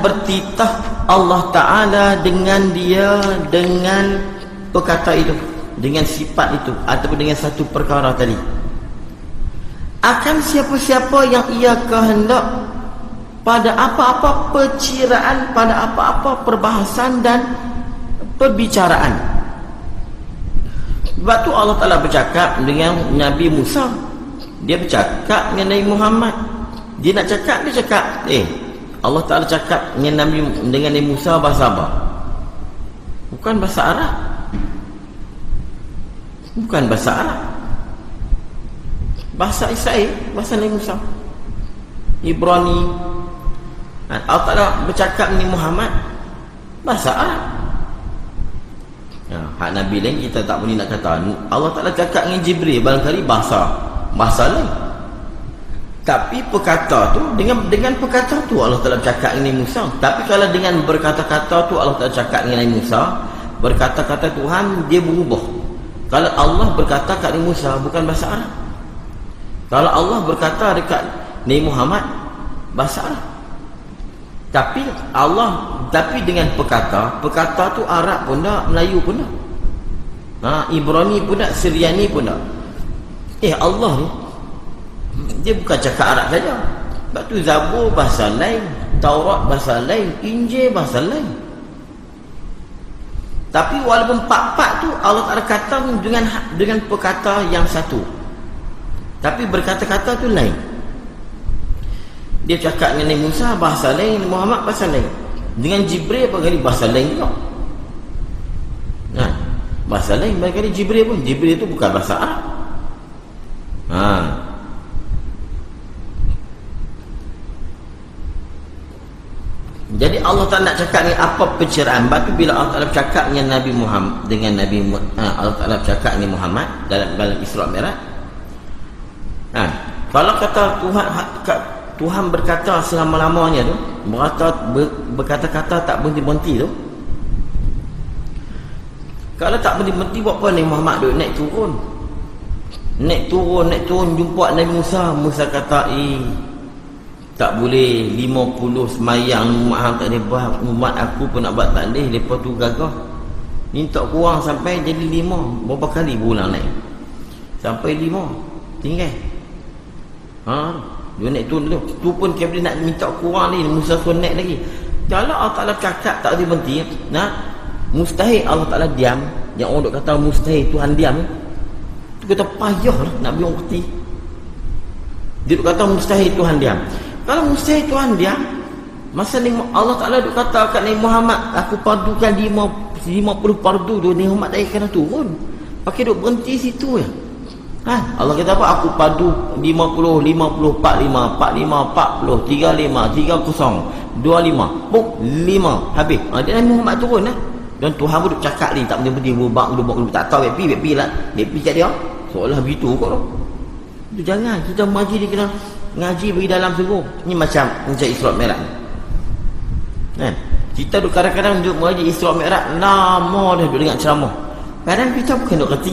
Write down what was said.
bertitah Allah Ta'ala dengan dia dengan perkata itu dengan sifat itu ataupun dengan satu perkara tadi. Akan siapa-siapa yang ia kehendak pada apa-apa perciraan pada apa-apa perbahasan dan perbicaraan. Sebab tu Allah Ta'ala bercakap dengan Nabi Musa. Dia bercakap dengan Nabi Muhammad. Dia nak cakap dia cakap eh Allah Ta'ala cakap dengan Nabi dengan Nabi Musa bahasa apa? Bukan bahasa Arab. Bukan bahasa Arab. Bahasa Israel bahasa Nabi Musa. Ibrani. Allah Ta'ala bercakap dengan Muhammad bahasa Arab. Ya, hak Nabi lain kita tak boleh nak kata. Allah Ta'ala cakap dengan Jibril barangkali bahasa bahasa lain tapi perkata tu dengan dengan perkata tu Allah Taala cakap dengan Musa. Tapi kalau dengan berkata-kata tu Allah Taala cakap dengan Musa, berkata-kata Tuhan dia berubah. Kalau Allah berkata kat Nabi Musa bukan bahasa Arab. Kalau Allah berkata dekat Nabi Muhammad bahasa Arab. Tapi Allah tapi dengan perkata, perkata tu Arab pun tak, Melayu pun tak. Ha, Ibrani pun tak, Syriani pun tak. Eh Allah ni dia bukan cakap Arab saja. Sebab tu Zabur bahasa lain Taurat bahasa lain Injil bahasa lain. Tapi walaupun pak-pak tu Allah Ta'ala kata dengan dengan perkata yang satu. Tapi berkata-kata tu lain. Dia cakap dengan Musa bahasa lain Muhammad bahasa lain. Dengan Jibril barangkali bahasa lain juga. Ha, bahasa lain barangkali Jibril pun. Jibril tu bukan bahasa Arab Jadi Allah Taala nak cakap ni apa pencerahan. Batu bila Allah Taala cakap dengan Nabi Muhammad dengan Nabi uh, Allah Taala cakap dengan Muhammad dalam dalam Isra Mi'raj. Ha, kalau kata Tuhan ha, Tuhan berkata selama-lamanya tu, berkata ber, berkata-kata tak berhenti-berhenti tu. Kalau tak berhenti-berhenti buat apa ni Muhammad duk naik turun? Naik turun, naik turun jumpa Nabi Musa. Musa kata, "Eh, tak boleh 50 semayang umat tak boleh umat aku pun nak buat tak boleh. Lepas tu gagah. Minta kurang sampai jadi lima. Berapa kali bulan naik? Sampai lima. Tinggal. Ha? Dia naik tu dulu. Tu pun dia nak minta kurang ni. Musa suruh naik lagi. Kalau Allah Ta'ala cakap tak boleh berhenti. Nah, mustahil Allah Ta'ala diam. Yang orang kata mustahil Tuhan diam. Tu kata payah lah nak kerti dia kata mustahil Tuhan diam kalau mustahil Tuhan dia Masa ni Allah Ta'ala duk kata kat Nabi Muhammad Aku padukan 50 pardu tu Nabi Muhammad tak kena turun Pakai duk berhenti situ ya ha? Allah kata apa? Aku padu 50 50 45 45 40 35 30 25 Buk 5 Habis. Ha, Dia Nabi Muhammad turun ya dan Tuhan pun duk cakap ni Tak berhenti Bubak Bubak Tak tahu Bepi Bepi lah. Bepi cakap dia Seolah begitu kok Itu jangan Kita maji dia kena ngaji bagi dalam sungguh ni macam macam Isra Mi'raj. Kan? Kita duk kadang-kadang duk mengaji Isra Mi'raj lama dah duk dengar ceramah. Kadang kita bukan duk kerti